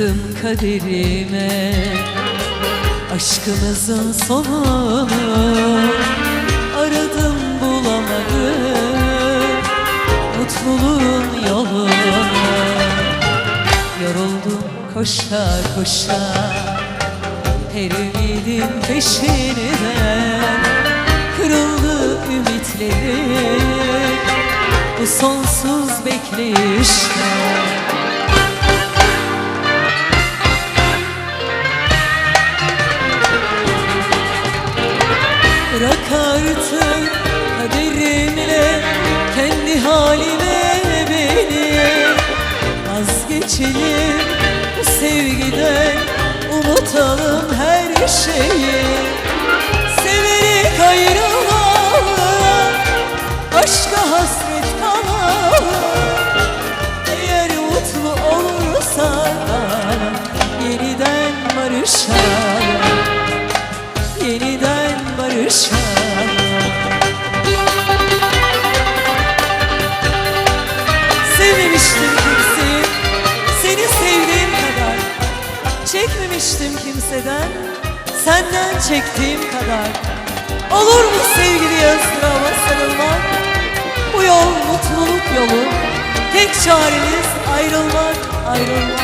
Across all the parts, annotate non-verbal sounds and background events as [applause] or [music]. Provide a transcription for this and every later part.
Baktım kaderime Aşkımızın sonunu Aradım bulamadım Mutluluğun yolunu. Yoruldum koşa koşa Her ümidin peşinden Kırıldı ümitlerim Bu sonsuz bekleyişte Bu sevgiden unutalım her şeyi. Severek ayrılalım aşka hasret senden çektiğim kadar. Olur mu sevgili yazdırama sarılmak Bu yol mutluluk yolu. Tek çaremiz ayrılmak, ayrılmak,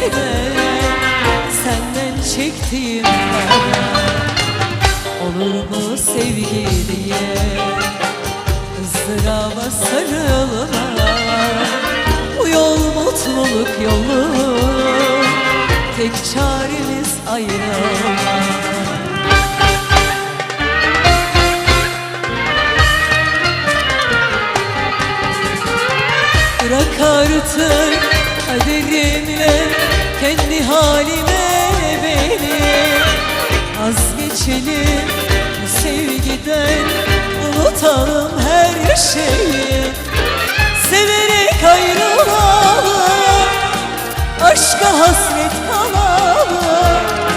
kimseden Senden çektiğim kadar Olur mu sevgi diye ızdıraba sarılma Bu yol mutluluk yolu. Tek çaremiz ayrılmak Bırak artık kaderimle kendi halime beni Vazgeçelim. Bu sevgiden unutalım her şeyi. Severek ayrılalım aşka hasret kalalım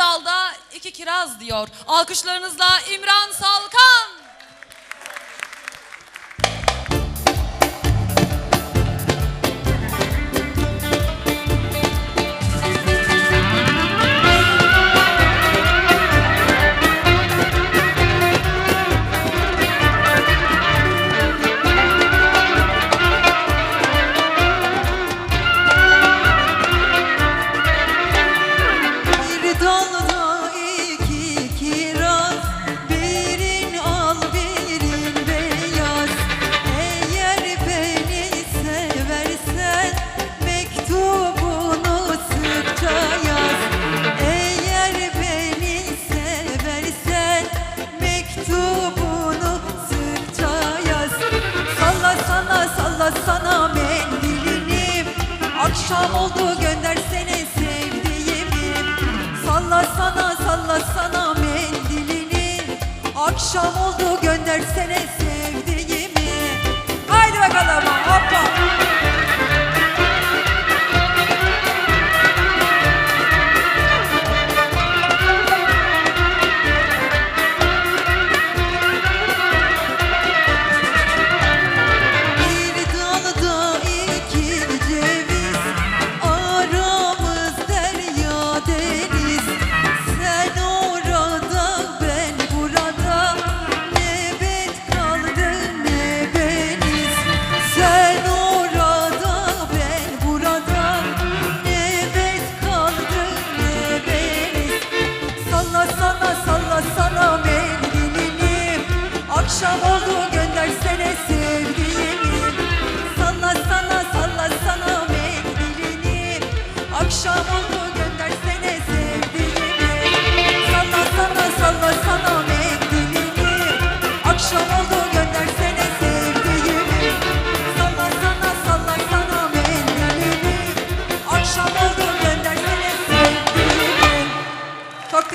dalda iki kiraz diyor. Alkışlarınızla İmran Salkan. Akşam oldu göndersene sevdiğimi. Salla sana salla sana mendilini. Akşam oldu göndersene sevdiğimi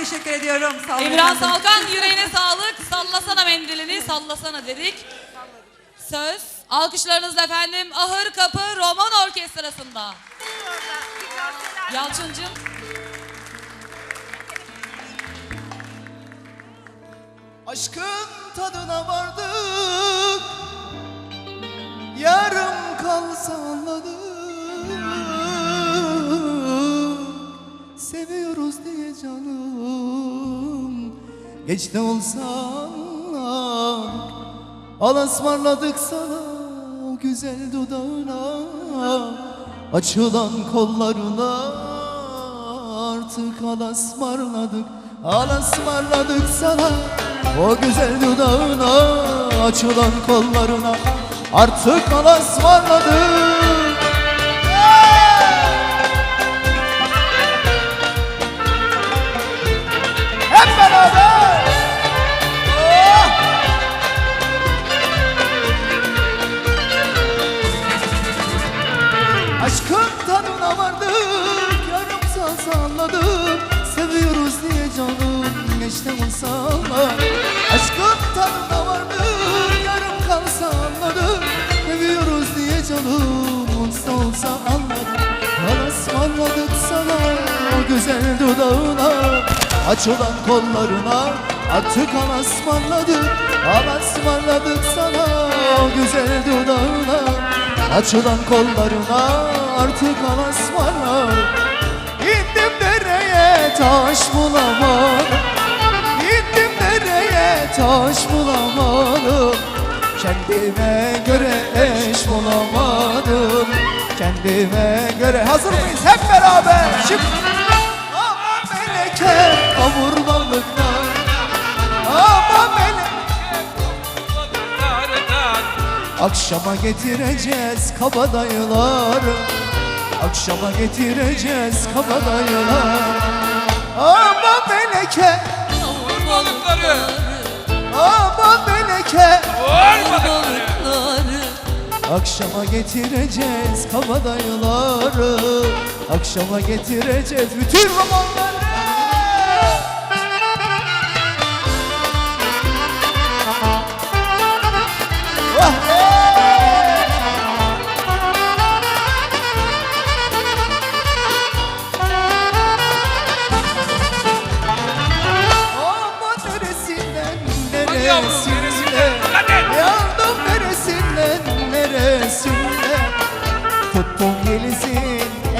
teşekkür ediyorum. Sağ olun İmran efendim. Salkan yüreğine sağlık. Sallasana mendilini, sallasana dedik. Söz. Alkışlarınızla efendim Ahır Kapı Roman Orkestrası'nda. Yalçıncığım. Aşkın tadına vardık Yarım kalsa anladık Seviyoruz diye canım. Geç de olsa Al ısmarladık sana o güzel dudağına. Açılan kollarına artık al ısmarladık Al ısmarladık sana. O güzel dudağına Açılan kollarına artık al ısmarladık Masalla Aşkın tadına vardık Yarım kalsa anladık Seviyoruz diye canım Olsa olsa anladık Al ısmarladık sana O güzel dudağına. Açılan kollarına Artık al ısmarladık Al ısmarladık sana O güzel dudağına. Açılan kollarına artık al ısmarladık taş bulamadım taş bulamadım. Kendime göre eş bulamadım. Kendime göre Hazır mıyız? Hep beraber. Şimdi. Aman meleke kavur balıklar. Aman meleke Akşama getireceğiz kabadayıları. Akşama getireceğiz kabadayılar Aman meleke balıkları Aman meleke. Var balıkları Akşama getireceğiz kabadayıları. Akşama getireceğiz bütün romanları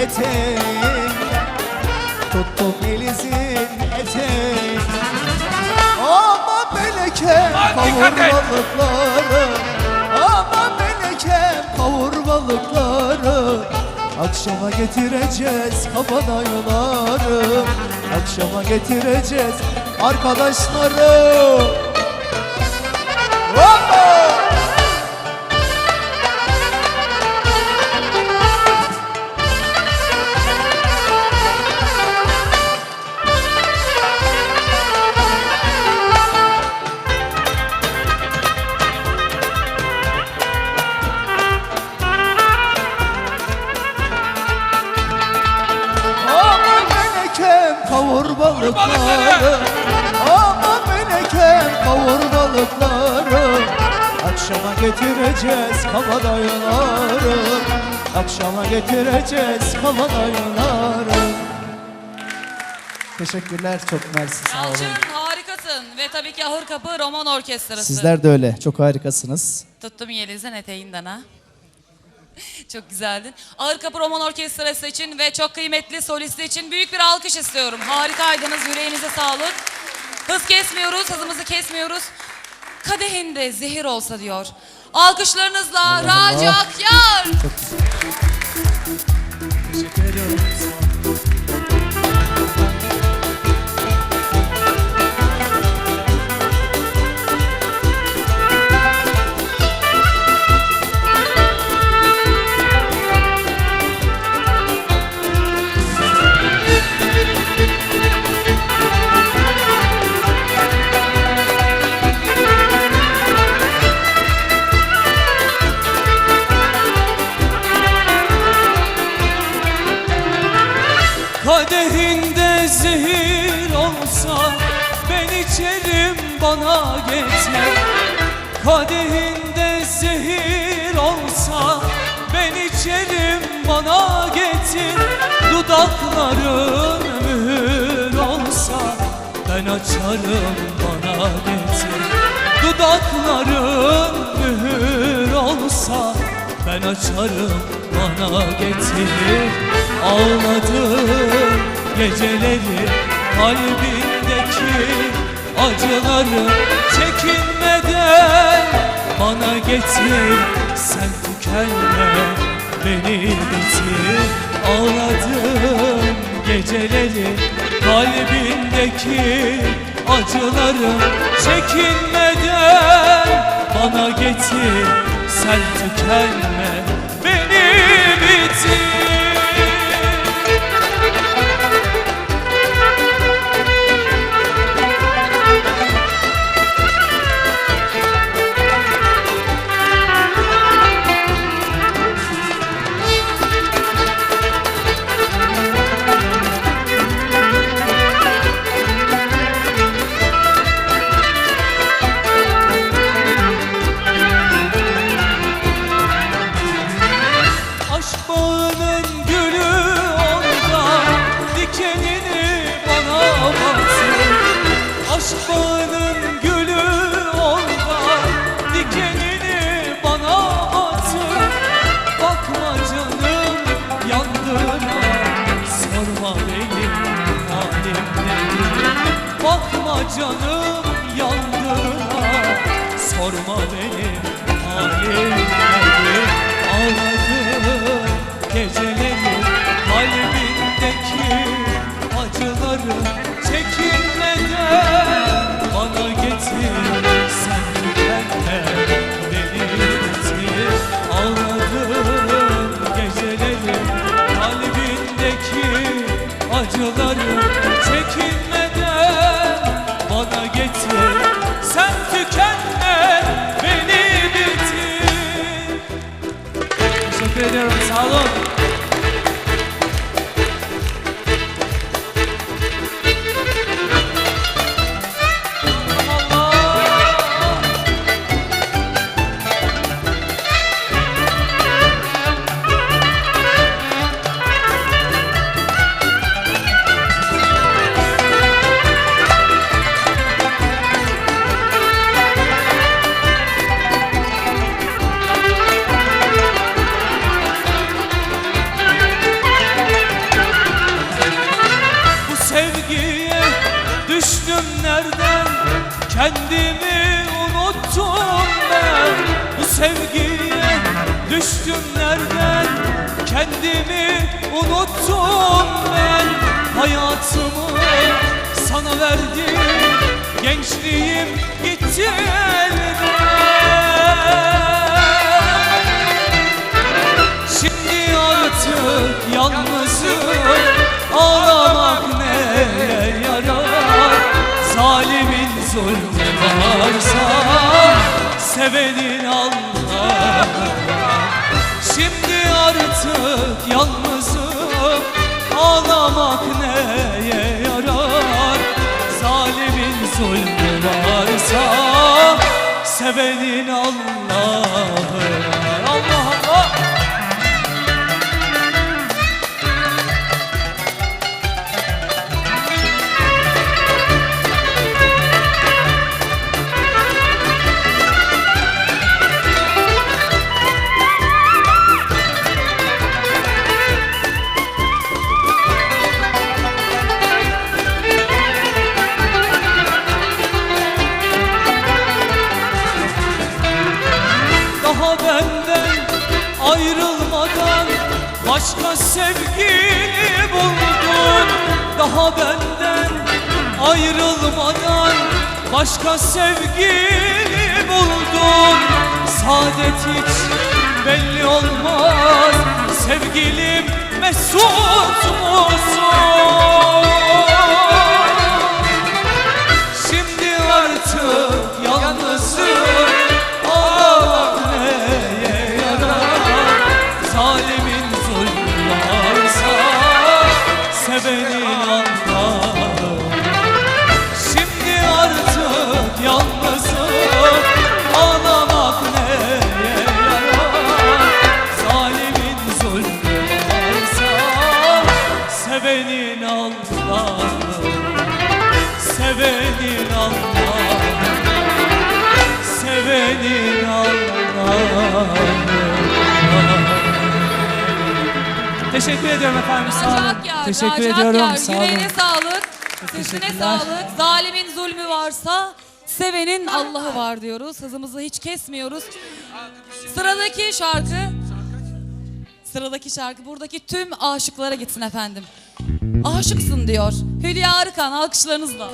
eteğinden Tuttum Yeliz'in eteğinden Aman melekem Aman kavur dikkat et. balıkları Aman melekem kavur balıkları Akşama getireceğiz kabadayıları Akşama getireceğiz arkadaşları kavur balıkları Aman melekem kavur balıkları Akşama getireceğiz kabadayıları Akşama getireceğiz kabadayıları Teşekkürler çok mersi sağ olun. Yalçın harikasın. Ve tabii ki Ahır Kapı Roman Orkestrası. Sizler de öyle çok harikasınız. Tuttum Yeliz'in eteğinden ha. [laughs] çok güzeldin. Ağır Kapı Roman Orkestrası için ve çok kıymetli solisti için büyük bir alkış istiyorum. Harikaydınız, yüreğinize sağlık. Hız kesmiyoruz, hızımızı kesmiyoruz. Kadehinde zehir olsa diyor. Alkışlarınızla Raci Akyar. Teşekkür ediyorum. Açarım bana getir Dudakların mühür olsa ben açarım bana getir Ağladım geceleri kalbindeki acıları çekinmeden bana getir sen tükenme beni bitir ağladım geceleri kalbindeki acıları çekinmeden bana getir sen tükenme beni bitir Sorma benim halim nedir Bakma canım yandığına Sorma benim halim nedir Ağladım geceleri acıları Gençliğim gitti elden. Şimdi artık yalnızım Ağlamak neye yarar? Zalimin zulmü varsa Sevenin Allah Sevenin Allah'ı 错错。Teşekkür ediyorum efendim sağ olun. Yar, Teşekkür ediyorum yar. sağ olun. Yüreğine sağlık. Sesine sağlık. Zalimin zulmü varsa sevenin Allah'ı var diyoruz. Hızımızı hiç kesmiyoruz. Sıradaki şarkı Sıradaki şarkı buradaki tüm aşıklara gitsin efendim. Aşıksın diyor. Hülya Arıkan alkışlarınızla.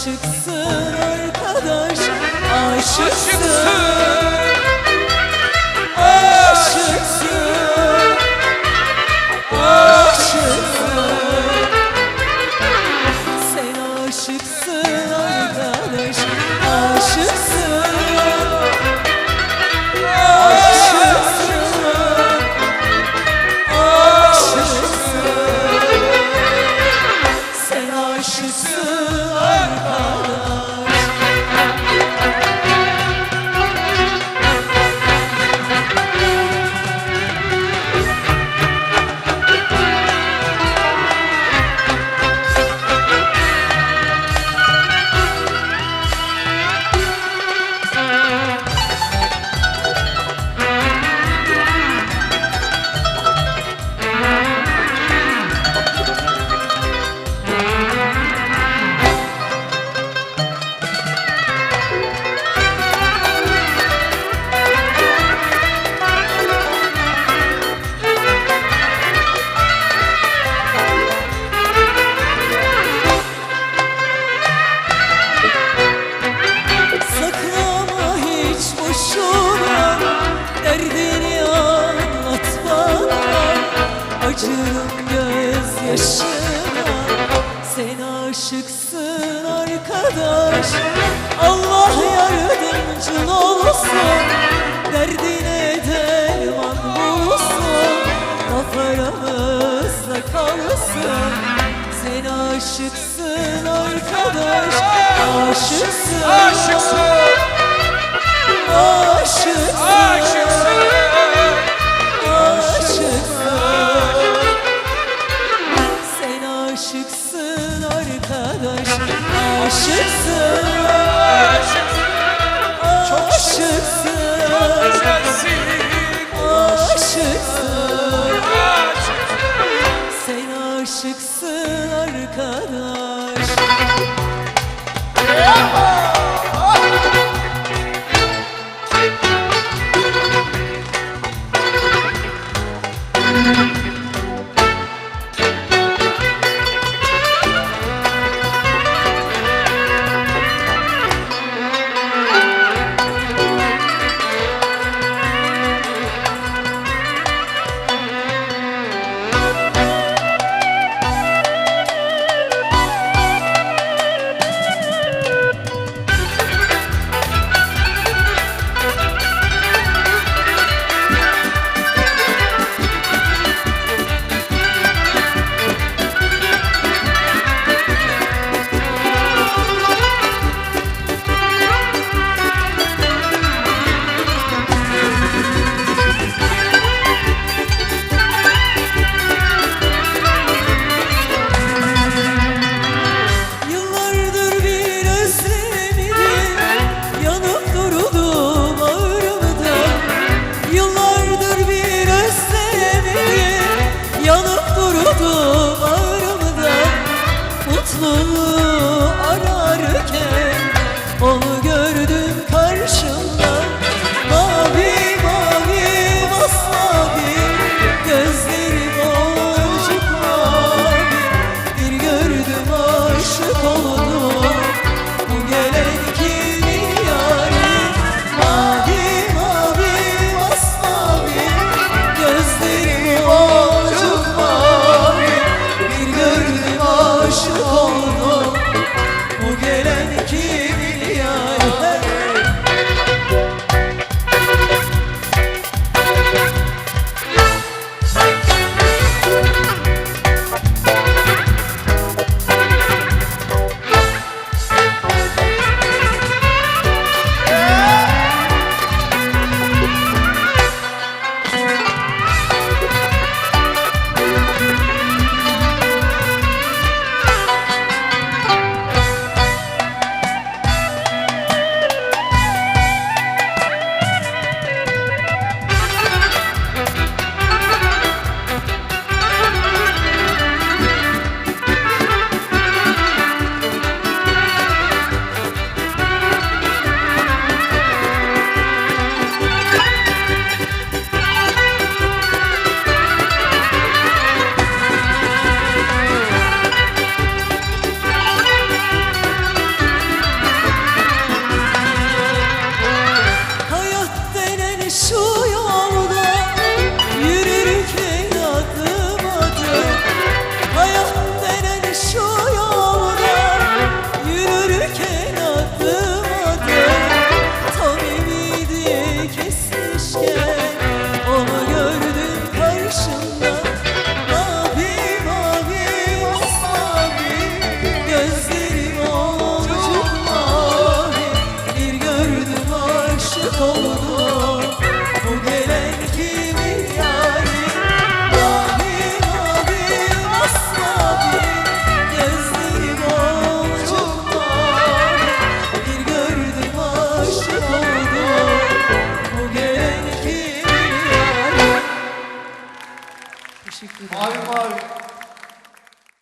Aşıksın arkadaş Aşıksın. Aşıksın aşıksın arkadaş. Allah yardımcın olsun. Derdine derman bulsun. Laf aramızda kalsın. Sen aşıksın arkadaş. Aşıksın. Aşıksın. Aşıksın. Aşıksın. Aşıksın Aşıksın Güzelsin. Aşıksın. Sen aşıksın arkadaş